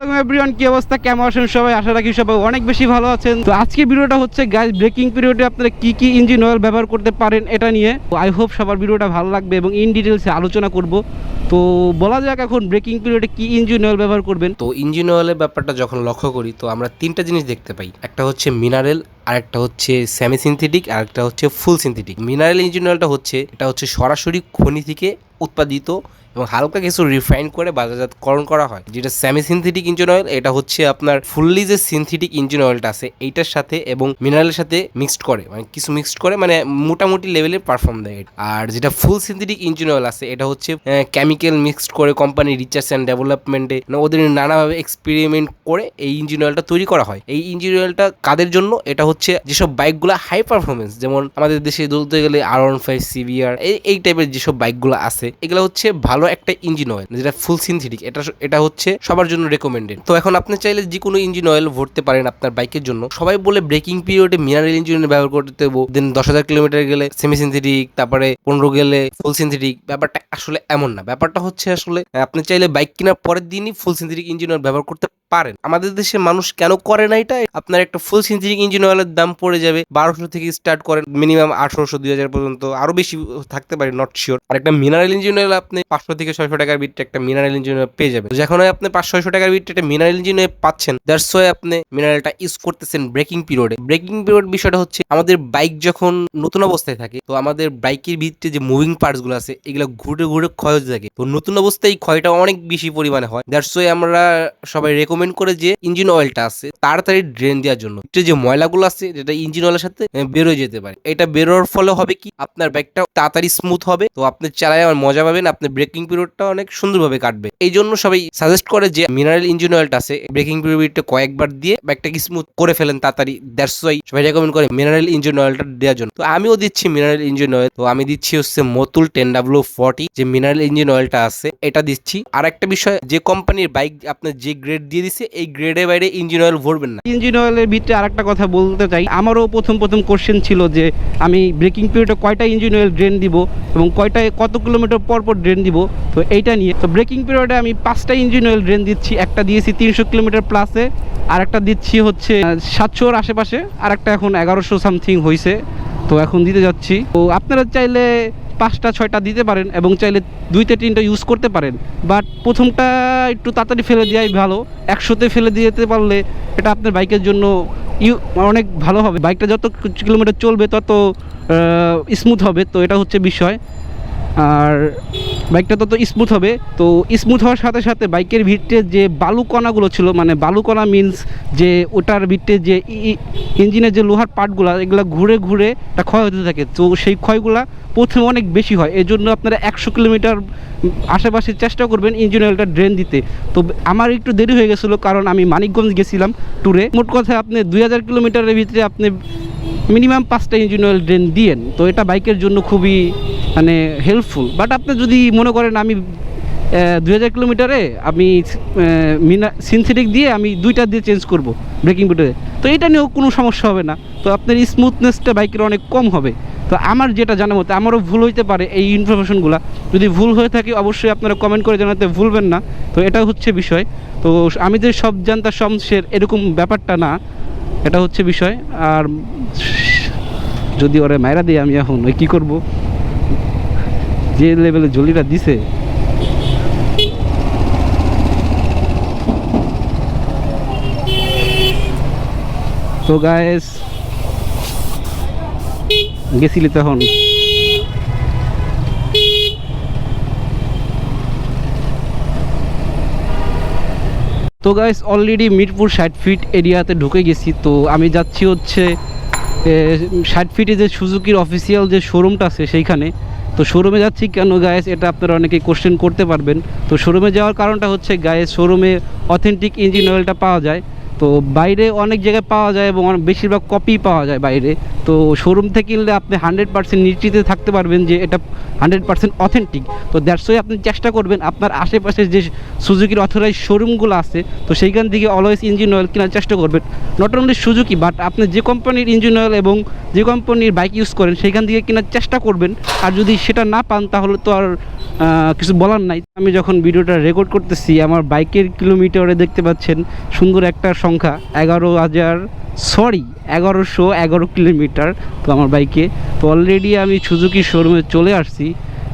Everyone কি অবস্থা? কেমন আছেন সবাই? আশা রাখি সবাই অনেক বেশি ভালো আছেন। তো আজকে ভিডিওটা হচ্ছে গ্যাস ব্রেকিং পিরিয়ডে আপনারা কি কি ইঞ্জিন অয়েল ব্যবহার করতে পারেন এটা নিয়ে। আই হোপ সবার ভিডিওটা ভালো লাগবে এবং ইন ডিটেলসে আলোচনা করব। তো বলা যাক এখন ব্রেকিং পিরিয়ডে কি ইঞ্জিন অয়েল ব্যবহার করবেন। তো ইঞ্জিন অয়েলের ব্যাপারটা যখন লক্ষ্য করি, তো আমরা তিনটা জিনিস দেখতে পাই। একটা হচ্ছে মিনারেল আর একটা হচ্ছে সেমি সিনথেটিক আর একটা হচ্ছে ফুল সিনথেটিক মিনারেল ইঞ্জিন অয়েলটা হচ্ছে, এটা হচ্ছে সরাসরি খনি থেকে উৎপাদিত এবং হালকা কিছু রিফাইন করে বাজারজাতকরণ করা হয়। যেটা সেমি সিনথেটিক ইঞ্জিন অয়েল এটা হচ্ছে আপনার ফুললি যে সিনথেটিক ইঞ্জিন অয়েলটা আছে, এইটার সাথে এবং মিনারেলের সাথে মিক্সড করে মানে কিছু মিক্সড করে মানে মোটামুটি লেভেলের পারফর্ম দেয়। আর যেটা ফুল সিনথেটিক ইঞ্জিন অয়েল আছে, এটা হচ্ছে কেমিক্যাল মিক্সড করে কোম্পানি রিসার্চ অ্যান্ড ডেভেলপমেন্টে ওদের নানাভাবে এক্সপেরিমেন্ট করে এই ইঞ্জিন অয়েলটা তৈরি করা হয়। এই ইঞ্জিন অয়েলটা কাদের জন্য? এটা হচ্ছে যেসব বাইকগুলো হাই পারফরমেন্স যেমন আমাদের দেশে বলতে গেলে আর ওয়ান ফাইভ সিভিআর এই টাইপের যেসব বাইকগুলো আছে, এগুলো হচ্ছে ভালো একটা ইঞ্জিন অয়েল যেটা ফুল সিনথেটিক এটা এটা হচ্ছে সবার জন্য রেকমেন্ডেড তো এখন আপনি চাইলে যে কোনো ইঞ্জিন অয়েল ভরতে পারেন আপনার বাইকের জন্য। সবাই বলে ব্রেকিং পিরিয়ডে মিনারেল ইঞ্জিন ব্যবহার করতে দেবো দেন দশ হাজার কিলোমিটার গেলে সেমি সিনথেটিক তারপরে পনেরো গেলে ফুল সিনথেটিক ব্যাপারটা আসলে এমন না। ব্যাপারটা হচ্ছে আসলে, আপনি চাইলে বাইক কেনার পরের দিনই ফুল সিনথেটিক ইঞ্জিন অয়েল ব্যবহার করতে পারেন। আমাদের দেশে মানুষ কেন করে না এটা আপনার একটা ফুল সিনথেটিক ইঞ্জিন অয়েলের দাম পড়ে যাবে। বারোশো থেকে স্টার্ট করেন মিনিমাম আঠারোশো, দুই হাজার পর্যন্ত। আরও বেশি থাকতে পারে নট শিওর আর একটা মিনারেল ইঞ্জিন অয়েল আপনি পাঁচশো থেকে ছয়শো টাকার বিটটা একটা মিনারেল ইঞ্জিন অয়েল পেয়ে যাবেন। যখন আপনি পাঁচশো, ছয়শো টাকার বিটটা একটা মিনারেল ইঞ্জিন অয়েল পাচ্ছেন দ্যাটস ওয়াই আপনি মিনারেলটা ইউজ করতেছেন ব্রেকিং পিরিয়ডে ব্রেকিং পিরিয়ড বিষয়টা হচ্ছে, আমাদের বাইক যখন নতুন অবস্থায় থাকে, তো আমাদের বাইকের ভিতরে যে মুভিং পার্টসগুলো আছে, এগুলো ঘুরে ঘুরে ক্ষয় হতে থাকে। তো নতুন অবস্থায় এই ক্ষয়টা অনেক বেশি পরিমাণে হয়। দ্যাটস ওয়াই আমরা সবাই রেকমেন্ড করে যে ইঞ্জিন অয়েলটা আছে, তাড়াতাড়ি ড্রেন দেওয়ার জন্য। যে ময়লাগুলো আছে, যেটা ইঞ্জিন অয়েলের সাথে বেরোয় যেতে পারে। এটা বেরোর ফলে হবে কি, আপনার বাইকটা তাড়াতাড়ি স্মুথ হবে, তো আপনি চালায় আমার মজা পাবেন আপনার ব্রেকিং পিরিয়ডটা অনেক সুন্দরভাবে কাটবে। এই জন্য সবাই সাজেস্ট করে যে মিনারেল ইঞ্জিন অয়েলটা আছে ব্রেকিং পিরিয়ডটা কয়েকবার দিয়ে বাইকটাকে স্মুথ করে ফেলেন তাড়াতাড়ি। দ্যাটস ওয়াই সবাই রেকমেন্ড করে মিনারেল ইঞ্জিন অয়েলটা দেওয়ার জন্য। তো আমিও দিচ্ছি মিনারেল ইঞ্জিন অয়েল তো আমি দিচ্ছি হচ্ছে মতুল টেন ডাব্লিউ ফর্টি যে মিনারেল ইঞ্জিন অয়েলটা আছে, এটা দিচ্ছি। আর একটা বিষয়, যে কোম্পানির বাইক আপনার যে গ্রেড দিয়ে দিছে এই গ্রেডের বাইরে ইঞ্জিন অয়েল ভরবেন না। ইঞ্জিন অয়েলের ভিতরে আরেকটা কথা বলতে চাই। আমারও প্রথম প্রথম কোশ্চেন ছিল যে, আমি ব্রেকিং পিরিয়ডে কয়টা ইঞ্জিন অয়েল ড্রেন দিব এবং কয়টায় কত কিলোমিটার পর পর ড্রেন দিব? তো এইটা নিয়ে, তো ব্রেকিং পিরিয়ডে আমি পাঁচটা ইঞ্জিন অয়েল ড্রেন দিচ্ছি। একটা দিয়েছি তিনশো কিলোমিটার প্লাসে আর একটা দিচ্ছি হচ্ছে সাতশোর আশেপাশে আর একটা এখন এগারোশো সামথিং হয়েছে তো এখন দিতে যাচ্ছি। তো আপনারা চাইলে পাঁচটা, ছয়টা দিতে পারেন এবং চাইলে দুইটা, তিনটা ইউজ করতে পারেন। বাট প্রথমটা একটু তাড়াতাড়ি ফেলে দেওয়াই ভালো। একশোতে ফেলে দিতে পারলে এটা আপনার বাইকের জন্য ইউ, অনেক ভালো হবে। বাইকটা যত কিলোমিটার চলবে, তত স্মুথ হবে। তো এটা হচ্ছে বিষয়। আর বাইকটা তত স্মুথ হবে। তো স্মুথ হওয়ার সাথে সাথে বাইকের ভিতরে যে বালু কণাগুলো ছিল মানে বালু কণা মিনস যে ওটার ভিতরে যে ইঞ্জিনের যে লোহার পার্টগুলো, এগুলো ঘুরে ঘুরে এটা ক্ষয় হতে থাকে। তো সেই ক্ষয়গুলা প্রথমে অনেক বেশি হয়। এই জন্য আপনারা একশো কিলোমিটার আশেপাশে চেষ্টা করবেন ইঞ্জিন অয়েলটা ড্রেন দিতে। তো আমার একটু দেরি হয়ে গেছিল, কারণ আমি মানিকগঞ্জ গেছিলাম ট্যুরে মোট কথা আপনি দুই হাজার কিলোমিটারের ভিতরে আপনি মিনিমাম পাঁচটা ইঞ্জিন অয়েল ড্রেন দিয়েন। তো এটা বাইকের জন্য খুবই মানে হেল্পফুল বাট আপনি যদি মনে করেন আমি দুই হাজার কিলোমিটারে আমি মিনা সিনথেটিক দিয়ে আমি দুইটা দিয়ে চেঞ্জ করব ব্রেকিং পিরিয়ডে তো এটা নিয়েও কোনো সমস্যা হবে না। তো আপনার স্মুথনেসটা বাইকের অনেক কম হবে। তো আমার যেটা জানা মতো, আমারও ভুল হইতে পারে এই ইনফরমেশনগুলো যদি ভুল হয়ে থাকে, অবশ্যই আপনারা কমেন্ট করে জানাতে ভুলবেন না। তো এটা হচ্ছে বিষয়। তো আমি যে সব জানতা সমসের এরকম ব্যাপারটা না, এটা হচ্ছে বিষয়। আর যদি ওরা মায়েরা দিই আমি এখন ওই কী করব? যে লেভেলে জলিটা দিছে। তো গায়েস গেছিলি তখন? তো গাইস অলরেডি মিরপুর ষাট ফিট এরিয়াতে ঢুকে গেছি, তো আমি যাচ্ছি হচ্ছে ষাট ফিটে যে সুজুকির অফিসিয়াল যে শোরুমটা আছে সেইখানে, তো শোরুমে যাচ্ছি কেন গায়েস এটা আপনারা অনেকে কোশ্চেন করতে পারবেন। তো শোরুমে যাওয়ার কারণটা হচ্ছে গায়েস শোরুমে অথেন্টিক ইঞ্জিন অয়েলটা পাওয়া যায়। তো বাইরে অনেক জায়গায় পাওয়া যায় এবং বেশিরভাগ কপি পাওয়া যায় বাইরে। তো শোরুম থেকে কিনলে আপনি হান্ড্রেড পার্সেন্ট নিশ্চিত থাকতে পারবেন যে এটা হান্ড্রেড পার্সেন্ট অথেন্টিক। তো দ্যাটস ওয়ে আপনি চেষ্টা করবেন আপনার আশেপাশে যে সুজুকির অথরাইজ শোরুমগুলো আছে, তো সেইখান থেকে অলওয়েজ ইঞ্জিন অয়েল কেনার চেষ্টা করবেন। নট অনলি সুজুকি বাট আপনি যে কোম্পানির ইঞ্জিন অয়েল এবং যে কোম্পানির বাইক ইউজ করেন, সেইখান থেকে কেনার চেষ্টা করবেন। আর যদি সেটা না পান, তাহলে তো আর কিছু বলার নাই। আমি যখন ভিডিওটা রেকর্ড করতেছি, আমার বাইকের কিলোমিটারে দেখতে পাচ্ছেন, সুন্দর একটা সংখ্যা, এগারো হাজার সরি, এগারোশো এগারো কিলোমিটার তো আমার বাইকে। তো অলরেডি আমি সুজুকি শোরুমে চলে আসছি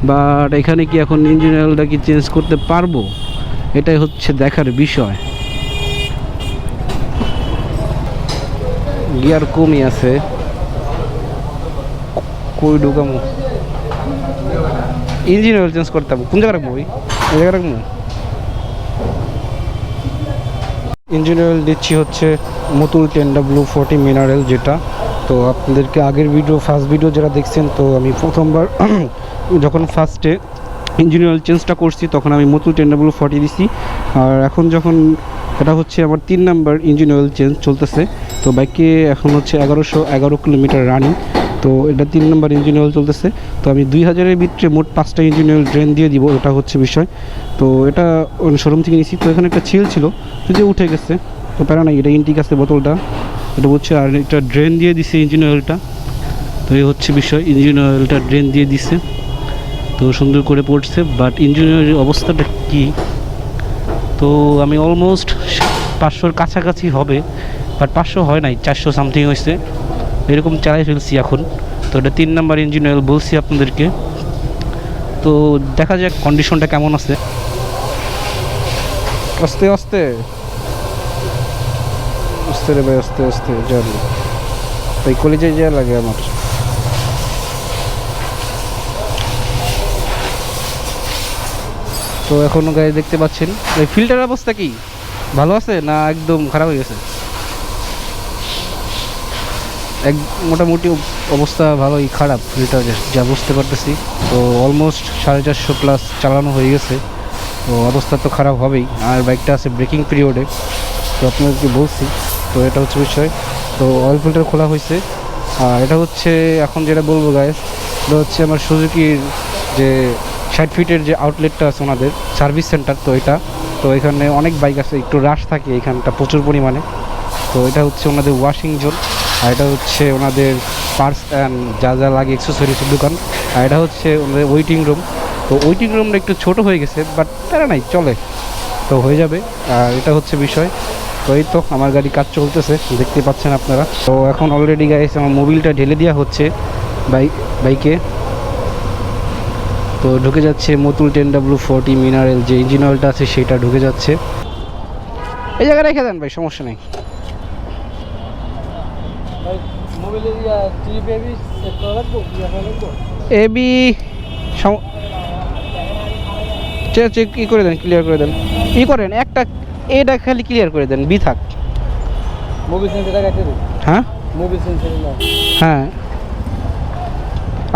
বাট এখানে কি এখন ইঞ্জিন অয়েলটা কি চেঞ্জ করতে পারব? এটাই হচ্ছে দেখার বিষয়। গিয়ার কমই আছে। কই ঢুকামো? ইঞ্জিন অয়েল চেঞ্জ করতে হবে। কোন জায়গায় রাখব ওই জায়গায় রাখব? ইঞ্জিন অয়েল দিচ্ছি হচ্ছে Motul ten W forty mineral যেটা। তো আপনাদেরকে আগের ভিডিও ফার্স্ট ভিডিও যারা দেখছেন, তো আমি প্রথমবার যখন ফার্স্টে ইঞ্জিন অয়েল চেঞ্জটা করছি, তখন আমি মতুল টেন ডাব্লু ফর্টি দিছি। আর এখন যখন এটা হচ্ছে আমার তিন নাম্বার ইঞ্জিন অয়েল চেঞ্জ চলতেছে। তো বাইকে এখন হচ্ছে এগারোশো এগারো কিলোমিটার রানিং তো এটা তিন নম্বর ইঞ্জিন অয়েল চলতেছে। তো আমি দুই হাজারের ভিতরে মোট পাঁচটা ইঞ্জিন অয়েল ড্রেন দিয়ে দিব এটা হচ্ছে বিষয়। তো এটা শোরুম থেকে নিয়েছি তো এখানে একটা ছিল ছিল যে উঠে গেছে। তো প্যারা নাই, এটা ইন্টিক আছে বোতলটা। এটা হচ্ছে আর একটা ড্রেন দিয়ে দিছে ইঞ্জিন অয়েলটা তো এই হচ্ছে বিষয় ইঞ্জিন অয়েলটা ড্রেন দিয়ে দিছে। তো সুন্দর করে পড়ছে বাট ইঞ্জিন অয়েলের অবস্থাটা কী? তো আমি অলমোস্ট পাঁচশোর কাছাকাছি হবে বাট পাঁচশো হয় নাই, চারশো সামথিং হয়েছে। এরকম চালাই ফেলছি এখন। তো এটা তিন নাম্বার ইঞ্জিন অয়েল বলছি আপনাদেরকে। তো দেখা যাক কন্ডিশনটা কেমন আছে। আস্তে আস্তে। আস্তে রে ভাই, আস্তে আস্তে, জানি। তাই কলেজে যা লাগে আমার। তো এখনও গাড়ি দেখতে পাচ্ছেন। এই ফিল্টার অবস্থা কি? ভালো আছে না একদম খারাপ হয়ে গেছে? এক মোটামুটি অবস্থা ভালোই খারাপ ফিল্টার যা বুঝতে পারতেছি। তো অলমোস্ট সাড়ে চারশো প্লাস চালানো হয়ে গেছে। তো অবস্থা তো খারাপ হবেই। আর বাইকটা আছে ব্রেকিং পিরিয়ডে তো আপনাদেরকে বলছি, তো এটা হচ্ছে বিষয়। তো অয়েল ফিল্টার খোলা হয়েছে। আর এটা হচ্ছে, এখন যেটা বলব গায়েস এটা হচ্ছে আমার সুজুকির যে ষাট ফিটের যে আউটলেটটা আছে ওনাদের সার্ভিস সেন্টার তো এটা। তো এখানে অনেক বাইক আছে, একটু রাশ থাকে এখানটা প্রচুর পরিমাণে। তো এটা হচ্ছে ওনাদের ওয়াশিং জোন আর এটা হচ্ছে ওনাদের পার্স অ্যান্ড যা যা লাগে এক্সেসরিজের দোকান। আর এটা হচ্ছে ওনাদের ওয়েটিং রুম তো ওয়েটিং রুমটা একটু ছোট হয়ে গেছে বাট তারা নাই, চলে। তো হয়ে যাবে। আর এটা হচ্ছে বিষয়। তো এই তো আমার গাড়ি কাজ চলতেছে, দেখতে পাচ্ছেন আপনারা। তো এখন অলরেডি গাইস আমার মোবিলটা ঢেলে দেওয়া হচ্ছে বাইক বাইকে। তো ঢুকে যাচ্ছে Motul ten W forty mineral যে ইঞ্জিন অয়েলটা আছে সেটা ঢুকে যাচ্ছে। এই জায়গায় রেখে দেন ভাই, সমস্যা নেই। এবি চেক ই করে দেন ক্লিয়ার করে দেন। ই করেন একটা এটা খালি ক্লিয়ার করে দেন বি থাক। মোবাইল সেন্টারটা কাটে হ্যাঁ? মোবাইল সেন্টার না। হ্যাঁ।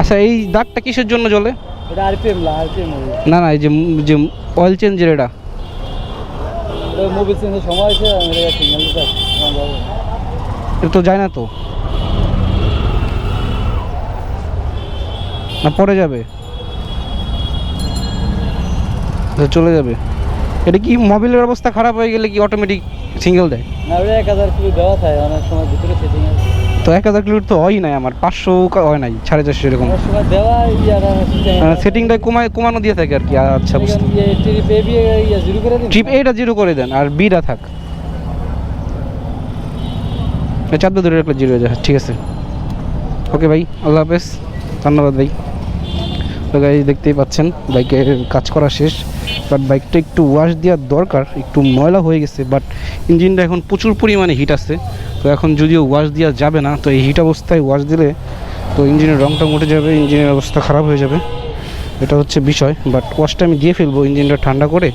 আচ্ছা এই দাগটা কিসের জন্য জ্বলে? এটা আরপিএম লা আরপিএম না না এই যে যে অয়েল চেঞ্জের এটা। মোবাইল সেন্টার সময় আছে আমি এটা সিগন্যাল এটা তো যায় না তো। না পরে যাবে। তো চলে যাবে। এটা কি মোবিলের অবস্থা খারাপ হয়ে গেলে কি অটোমেটিক সিঙ্গেল দেয়? না ওটা এক হাজার কিলো দেওয়া থাকে অনেক সময় ভিতরে সেটিং আছে। তো এক হাজার কিলোর তো হয় নাই আমার পাঁচশো হয় নাই সাড়ে চারশো এরকম। সেটিংটা কমায় কমানো দিয়ে থাকে আর কি আচ্ছা ট্রিপ এইটা জিরো করে দেন। আর বিটা থাক। চার ধরে রাখলে জিরো হয়ে যায় ঠিক আছে। ওকে ভাই আল্লাহ হাফেজ ধন্যবাদ ভাই। গাই দেখতেই পাচ্ছেন বাইকের কাজ করা শেষ বাট বাইকটা একটু ওয়াশ দেওয়ার দরকার, একটু ময়লা হয়ে গেছে বাট ইঞ্জিনটা এখন প্রচুর পরিমাণে হিট আছে তো এখন যদিও ওয়াশ দেওয়া যাবে না, তো এই হিট অবস্থায় ওয়াশ দিলে তো ইঞ্জিনের রংটা উঠে যাবে, ইঞ্জিনের অবস্থা খারাপ হয়ে যাবে, এটা হচ্ছে বিষয় বাট ওয়াশটা আমি দিয়ে ফেলব ইঞ্জিনটা ঠান্ডা করে,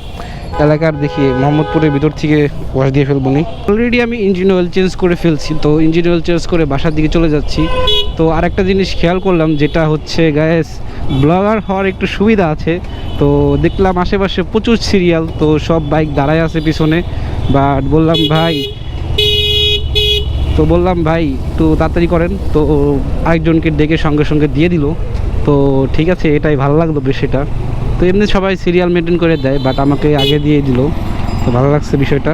এলাকার দেখি মোহাম্মদপুরের ভিতর থেকে ওয়াশ দিয়ে ফেলব নি। অলরেডি আমি ইঞ্জিন অয়েল চেঞ্জ করে ফেলছি, তো ইঞ্জিন অয়েল চেঞ্জ করে বাসার দিকে চলে যাচ্ছি, তো আরেকটা জিনিস খেয়াল করলাম, যেটা হচ্ছে গ্যাস ব্লগার হওয়ার একটু সুবিধা আছে। তো দেখলাম আশেপাশে প্রচুর সিরিয়াল, তো সব বাইক দাঁড়ায় আছে পিছনে। বাট বললাম, ভাই। তো বললাম, ভাই, একটু তাড়াতাড়ি করেন। তো আরেকজনকে ডেকে সঙ্গে সঙ্গে দিয়ে দিল। তো ঠিক আছে, এটাই ভালো লাগল বিষয়টা তো এমনি সবাই সিরিয়াল মেনটেন করে দেয়, বাট আমাকে আগে দিয়ে দিল। তো ভালো লাগছে বিষয়টা।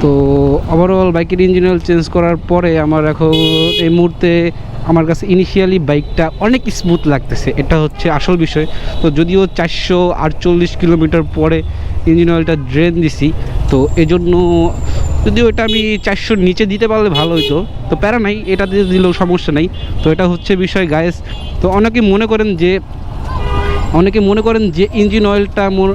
তো ওভারঅল বাইকের ইঞ্জিন অয়েল চেঞ্জ করার পরে আমার এখন এই মুহূর্তে আমার কাছে ইনিশিয়ালি বাইকটা অনেক স্মুথ লাগতেছে, এটা হচ্ছে আসল বিষয়। তো যদিও চারশো আটচল্লিশ কিলোমিটার পরে ইঞ্জিন অয়েলটা ড্রেন দিছি, তো এজন্য যদিও এটা আমি চারশোর নিচে দিতে পারলে ভালো হতো তো প্যারা নাই, এটা দিয়ে দিলেও সমস্যা নাই। তো এটা হচ্ছে বিষয় গায়েস তো অনেকে মনে করেন যে, অনেকে মনে করেন যে ইঞ্জিন অয়েলটা মোর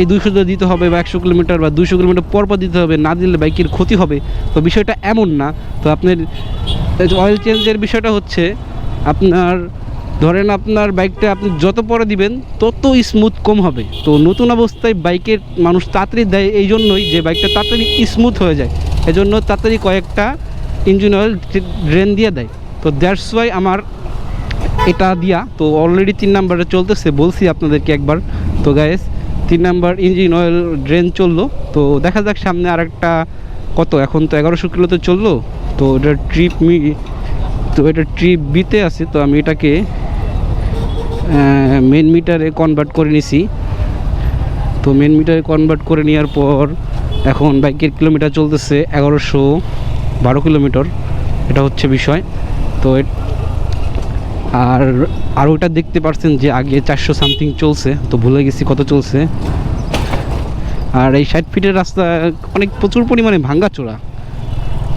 এই দুশো দিতে হবে বা একশো কিলোমিটার বা দুশো কিলোমিটার পর পর দিতে হবে, না দিলে বাইকের ক্ষতি হবে। তো বিষয়টা এমন না। তো আপনার অয়েল চেঞ্জের বিষয়টা হচ্ছে, আপনার, ধরেন আপনার বাইকটা আপনি যত পরে দিবেন, তত স্মুথ কম হবে। তো নতুন অবস্থায় বাইকের মানুষ তাড়াতাড়ি দেয় এই জন্যই যে বাইকটা তাড়াতাড়ি স্মুথ হয়ে যায়। এজন্য তাড়াতাড়ি কয়েকটা ইঞ্জিন অয়েল ড্রেন দিয়ে দেয়। তো দ্যাটস ওয়াই আমার এটা দিয়া, তো অলরেডি তিন নাম্বারে চলতেছে, বলছি আপনাদেরকে একবার। তো গায়েস তিন নাম্বার ইঞ্জিন অয়েল ড্রেন চলল। তো দেখা যাক সামনে আরেকটা কত, এখন তো এগারোশো কিলো তো চলল। তো এটা ট্রিপ মি, তো এটা ট্রিপ বিতে আছে, তো আমি এটাকে মেন মিটারে কনভার্ট করে নিছি। তো মেন মিটারে কনভার্ট করে নেওয়ার পর, এখন বাইকের কিলোমিটার চলতেছে এগারোশো বারো কিলোমিটার এটা হচ্ছে বিষয়। তো আর আর ওটা দেখতে পারছেন যে আগে চারশো সামথিং চলছে, তো ভুলে গেছি কত চলছে। আর এই ষাট ফিটের রাস্তা অনেক প্রচুর পরিমাণে ভাঙ্গা চোরা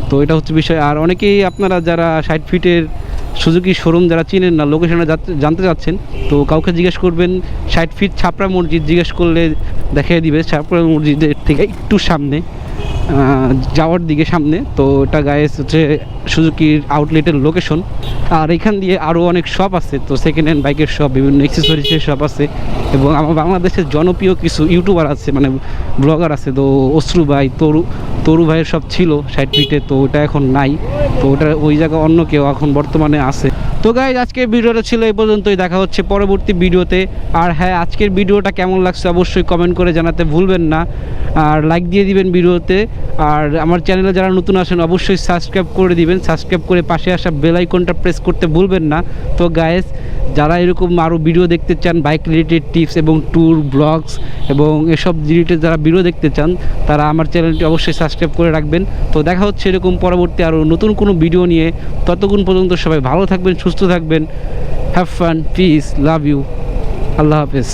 তো এটা হচ্ছে বিষয়। আর অনেকেই আপনারা যারা ষাট ফিটের সুজুকি শোরুম যারা চিনেন না লোকেশনে জানতে চাচ্ছেন, তো কাউকে জিজ্ঞেস করবেন, ষাট ফিট ছাপড়া মসজিদ জিজ্ঞেস করলে দেখিয়ে দিবে, ছাপড়া মসজিদের থেকে একটু সামনে যাওয়ার দিকে সামনে। তো এটা গায়ে হচ্ছে সুজুকির আউটলেটের লোকেশন আর এখান দিয়ে আরও অনেক শপ আছে, তো সেকেন্ড হ্যান্ড বাইকের শপ বিভিন্ন অ্যাক্সেসরিজের শপ আছে। এবং আমার বাংলাদেশের জনপ্রিয় কিছু ইউটিউবার আছে মানে ব্লগার আছে, তো অশ্রু ভাই, তরু তরু ভাইয়ের সব ছিল ষাট ফিটে তো ওটা এখন নাই। তো ওটা ওই জায়গায় অন্য কেউ এখন বর্তমানে আছে। তো গাইজ আজকের ভিডিওটা ছিল এই পর্যন্তই। দেখা হচ্ছে পরবর্তী ভিডিওতে। আর হ্যাঁ আজকের ভিডিওটা কেমন লাগছে অবশ্যই কমেন্ট করে জানাতে ভুলবেন না। আর লাইক দিয়ে দিবেন ভিডিওতে। আর আমার চ্যানেলে যারা নতুন আসেন অবশ্যই সাবস্ক্রাইব করে দিবেন। সাবস্ক্রাইব করে পাশে আসা বেল আইকনটা প্রেস করতে ভুলবেন না। তো গায়েস যারা এরকম আরও ভিডিও দেখতে চান বাইক রিলেটেড টিপস এবং ট্যুর ব্লগস এবং এসব রিলেটেড যারা ভিডিও দেখতে চান, তারা আমার চ্যানেলটি অবশ্যই সাবস্ক্রাইব করে রাখবেন। তো দেখা হচ্ছে এরকম পরবর্তী আরও নতুন কোনো ভিডিও নিয়ে। ততক্ষণ পর্যন্ত সবাই ভালো থাকবেন, সুস্থ থাকবেন। Have fun peace love you আল্লাহ হাফেজ।